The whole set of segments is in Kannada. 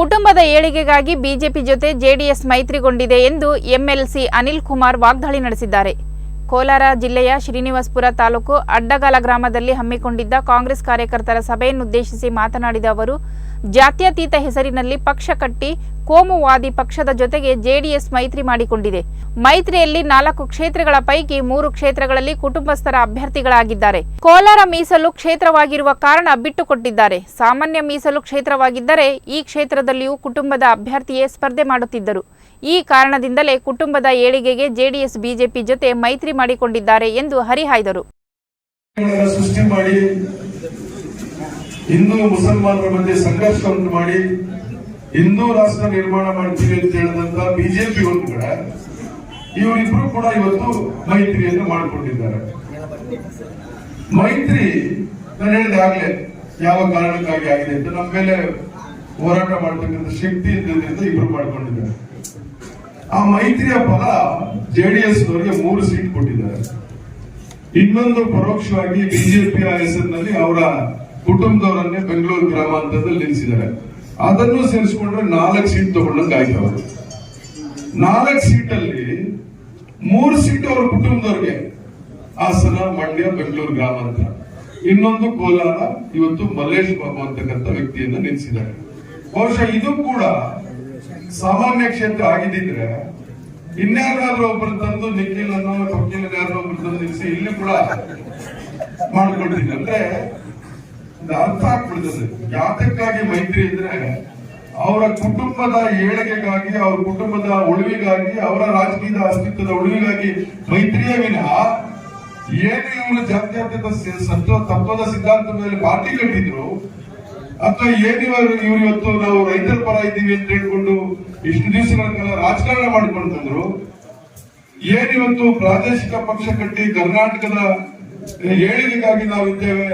ಕುಟುಂಬದ ಏಳಿಗೆಗಾಗಿ ಬಿಜೆಪಿ ಜೊತೆ ಜೆಡಿಎಸ್ ಮೈತ್ರಿಗೊಂಡಿದೆ ಎಂದು ಎಂಎಲ್ಸಿ ಅನಿಲ್ ಕುಮಾರ್ ವಾಗ್ದಾಳಿ ನಡೆಸಿದ್ದಾರೆ. ಕೋಲಾರ ಜಿಲ್ಲೆಯ ಶ್ರೀನಿವಾಸಪುರ ತಾಲೂಕು ಅಡ್ಡಗಾಲ ಗ್ರಾಮದಲ್ಲಿ ಹಮ್ಮಿಕೊಂಡಿದ್ದ ಕಾಂಗ್ರೆಸ್ ಕಾರ್ಯಕರ್ತರ ಸಭೆಯನ್ನುದ್ದೇಶಿಸಿ ಮಾತನಾಡಿದ ಅವರು, ಜಾತ್ಯತೀತ ಹೆಸರಿನಲ್ಲಿ ಪಕ್ಷ ಕಟ್ಟಿ ಕೋಮುವಾದಿ ಪಕ್ಷದ ಜೊತೆಗೆ ಜೆಡಿಎಸ್ ಮೈತ್ರಿ ಮಾಡಿಕೊಂಡಿದೆ. ಮೈತ್ರಿಯಲ್ಲಿ ನಾಲ್ಕು ಕ್ಷೇತ್ರಗಳ ಪೈಕಿ ಮೂರು ಕ್ಷೇತ್ರಗಳಲ್ಲಿ ಕುಟುಂಬಸ್ಥರ ಅಭ್ಯರ್ಥಿಗಳಾಗಿದ್ದಾರೆ. ಕೋಲಾರ ಮೀಸಲು ಕ್ಷೇತ್ರವಾಗಿರುವ ಕಾರಣ ಬಿಟ್ಟುಕೊಟ್ಟಿದ್ದಾರೆ ಸಾಮಾನ್ಯ ಮೀಸಲು ಕ್ಷೇತ್ರವಾಗಿದ್ದರೆ ಈ ಕ್ಷೇತ್ರದಲ್ಲಿಯೂ ಕುಟುಂಬದ ಅಭ್ಯರ್ಥಿಯೇ ಸ್ಪರ್ಧೆ ಮಾಡುತ್ತಿದ್ದರು. ಈ ಕಾರಣದಿಂದಲೇ ಕುಟುಂಬದ ಏಳಿಗೆಗೆ ಜೆಡಿಎಸ್, ಬಿಜೆಪಿ ಜೊತೆ ಮೈತ್ರಿ ಮಾಡಿಕೊಂಡಿದ್ದಾರೆ ಎಂದು ಹರಿಹಾಯ್ದರು. ಸೃಷ್ಟಿ ಮಾಡಿ, ಹಿಂದೂ ಮುಸಲ್ಮಾನರ ಮಧ್ಯೆ ಸಂಘರ್ಷ ಉಂಟು ಮಾಡಿ, ಹಿಂದೂ ರಾಷ್ಟ್ರ ನಿರ್ಮಾಣ ಮಾಡ್ತೀವಿ ಅಂತ ಹೇಳಿದಂತ ಬಿಜೆಪಿ ಒಂದು ಕಡೆ, ಇವರಿಬ್ರು ಕೂಡ ಇವತ್ತು ಮೈತ್ರಿಯನ್ನು ಮಾಡಿಕೊಂಡಿದ್ದಾರೆ. ಮೈತ್ರಿ ನಾನು ಹೇಳಿದೆ ಆಗ್ಲೇ ಯಾವ ಕಾರಣಕ್ಕಾಗಿ ಆಗಿದೆ ಅಂತ ನಮ್ಮ ಮೇಲೆ ಹೋರಾಟ ಮಾಡ್ತಕ್ಕಂಥ ಶಕ್ತಿ ಇದ್ದದ್ರಿಂದ ಇಬ್ರು ಮಾಡ್ಕೊಂಡಿದ್ದಾರೆ. ಆ ಮೈತ್ರಿಯ ಫಲ ಜೆಡಿಎಸ್ ನವರಿಗೆ ಮೂರು ಸೀಟ್ ಕೊಟ್ಟಿದ್ದಾರೆ. ಇನ್ನೊಂದು ಪರೋಕ್ಷವಾಗಿ ಬಿಜೆಪಿಯ ಹೆಸರಿನಲ್ಲಿ ಅವರ ಕುಟುಂಬದವರನ್ನೇ ಬೆಂಗಳೂರು ಗ್ರಾಮಾಂತರದಲ್ಲಿ ನಿಲ್ಲಿಸಿದ್ದಾರೆ. ಅದನ್ನು ಸೇರಿಸಿಕೊಂಡ್ರೆ ನಾಲ್ಕು ಸೀಟ್ ತಗೊಂಡಂಗೆ ಆಯ್ತು ಅವರು. ನಾಲ್ಕು ಸೀಟಲ್ಲಿ ಮೂರು ಸೀಟ್ ಅವರ ಕುಟುಂಬದವ್ರಿಗೆ. ಹಾಸನ, ಮಂಡ್ಯ, ಬೆಂಗಳೂರು ಗ್ರಾಮಾಂತರ. ಇನ್ನೊಂದು ಕೋಲಾರ, ಇವತ್ತು ಮಲ್ಲೇಶ್ ಬಾಬು ಅಂತಕ್ಕಂಥ ವ್ಯಕ್ತಿಯನ್ನ ನಿಲ್ಲಿಸಿದ್ದಾರೆ. ಬಹುಶಃ ಇದು ಕೂಡ ಸಾಮಾನ್ಯ ಕ್ಷೇತ್ರ ಆಗಿದ್ದಿದ್ರೆ ಇನ್ಯಾರಾದ್ರೂ ಒಬ್ರು ತಂದು ನಿಖಿಲ್ ಅನ್ನೋ ಒಬ್ಬರು ಒಬ್ರು ತಂದು ನಿಲ್ಲಿಸಿ ಇಲ್ಲಿ ಕೂಡ ಮಾಡ್ಕೊಳ್ತೀನಿ. ಅಂದ್ರೆ ಅರ್ಥ ಆಗ್ಬಿಡ್ತದೆ ಯಾತಕ್ಕಾಗಿ ಮೈತ್ರಿ ಇದ್ರೆ ಅವರ ಕುಟುಂಬದ ಏಳಿಗೆಗಾಗಿ, ಅವ್ರ ಕುಟುಂಬದ ಉಳಿವಿಗಾಗಿ, ಅವರ ರಾಜಕೀಯದ ಅಸ್ತಿತ್ವದ ಉಳಿವಿಗಾಗಿ ಮೈತ್ರಿಯ ವಿನಃ ಏನು ಇವರು ಜಾತ್ಯತೀತ ತತ್ವದ ಸಿದ್ಧಾಂತದ ಮೇಲೆ ಪಾರ್ಟಿ ಕಟ್ಟಿದ್ರು ಅಥವಾ ಏನಿವರು ಇವ್ರು ಇವತ್ತು ನಾವು ರೈತರ ಪರ ಇದ್ದೀವಿ ಅಂತ ಹೇಳ್ಕೊಂಡು ಇಷ್ಟು ದಿವಸಗಳ ಕಾಲ ರಾಜಕಾರಣ ಮಾಡ್ಕೊಂಡು ಬಂದ್ರು. ಏನಿವತ್ತು ಪ್ರಾದೇಶಿಕ ಪಕ್ಷ ಕಟ್ಟಿ ಕರ್ನಾಟಕದ ಏಳಿಗೆಗಾಗಿ ನಾವು ಇದ್ದೇವೆ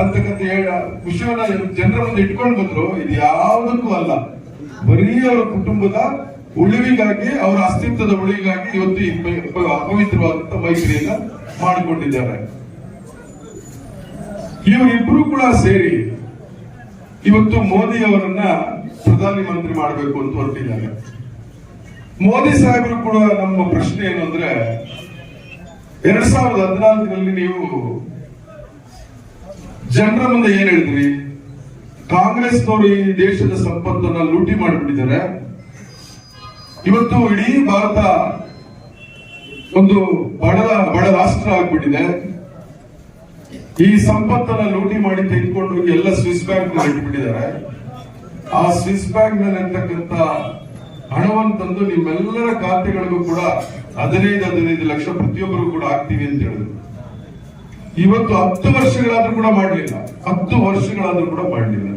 ಅಂತಕ್ಕಂಥ ಹೇಳ- ವಿಷಯವನ್ನ ಜನರ ಮುಂದೆ ಇಟ್ಕೊಂಡು ಬಂದ್ರು. ಇದು ಯಾವುದಕ್ಕೂ ಅಲ್ಲ. ಬರೀ ಅವರ ಕುಟುಂಬದ ಉಳಿವಿಗಾಗಿ, ಅವರ ಅಸ್ತಿತ್ವದ ಉಳಿವಿಗಾಗಿ ಇವತ್ತು ಈ ಅಪವಿತ್ರವಾದಂತ ಮೈತ್ರಿಯನ್ನ ಮಾಡಿಕೊಂಡಿದ್ದಾರೆ. ಇವರಿಬ್ರು ಕೂಡ ಸೇರಿ ಇವತ್ತು ಮೋದಿ ಅವರನ್ನ ಪ್ರಧಾನಿ ಮಂತ್ರಿ ಮಾಡಬೇಕು ಅಂತ ಹೊರಟಿದ್ದಾರೆ. ಮೋದಿ ಸಾಹೇಬರು ಕೂಡ ನಮ್ಮ ಪ್ರಶ್ನೆ ಏನು ಅಂದ್ರೆ, ಎರಡ್ ಸಾವಿರದ ಹದಿನಾಲ್ಕರಲ್ಲಿ ನೀವು ಜನರ ಮುಂದೆ ಏನ್ ಹೇಳಿದ್ರಿ? ಕಾಂಗ್ರೆಸ್ನವರು ಈ ದೇಶದ ಸಂಪತ್ತನ್ನ ಲೂಟಿ ಮಾಡಿಬಿಟ್ಟಿದ್ದಾರೆ. ಇವತ್ತು ಇಡೀ ಭಾರತ ಒಂದು ಬಡ ಬಡ ರಾಷ್ಟ್ರ ಆಗ್ಬಿಟ್ಟಿದೆ. ಈ ಸಂಪತ್ತನ್ನ ಲೂಟಿ ಮಾಡಿ ತೆಗೆದುಕೊಂಡು ಎಲ್ಲ ಸ್ವಿಸ್ ಬ್ಯಾಂಕ್ನಲ್ಲಿ ಇಟ್ಬಿಟ್ಟಿದ್ದಾರೆ. ಆ ಸ್ವಿಸ್ ಬ್ಯಾಂಕ್ನಲ್ಲಿ ಇರ್ತಕ್ಕಂತ ಹಣವನ್ನು ತಂದು ನಿಮ್ಮೆಲ್ಲರ ಖಾತೆಗಳಿಗೂ ಕೂಡ ಹದಿನೈದು ಹದಿನೈದು ಲಕ್ಷ ಪ್ರತಿಯೊಬ್ಬರು ಕೂಡ ಆಗ್ತೀವಿ ಅಂತ ಹೇಳಿದ್ರು. ಇವತ್ತು ಹತ್ತು ವರ್ಷಗಳಾದ್ರೂ ಕೂಡ ಮಾಡಲಿಲ್ಲ. ಹತ್ತು ವರ್ಷಗಳಾದ್ರೂ ಕೂಡ ಮಾಡಲಿಲ್ಲ.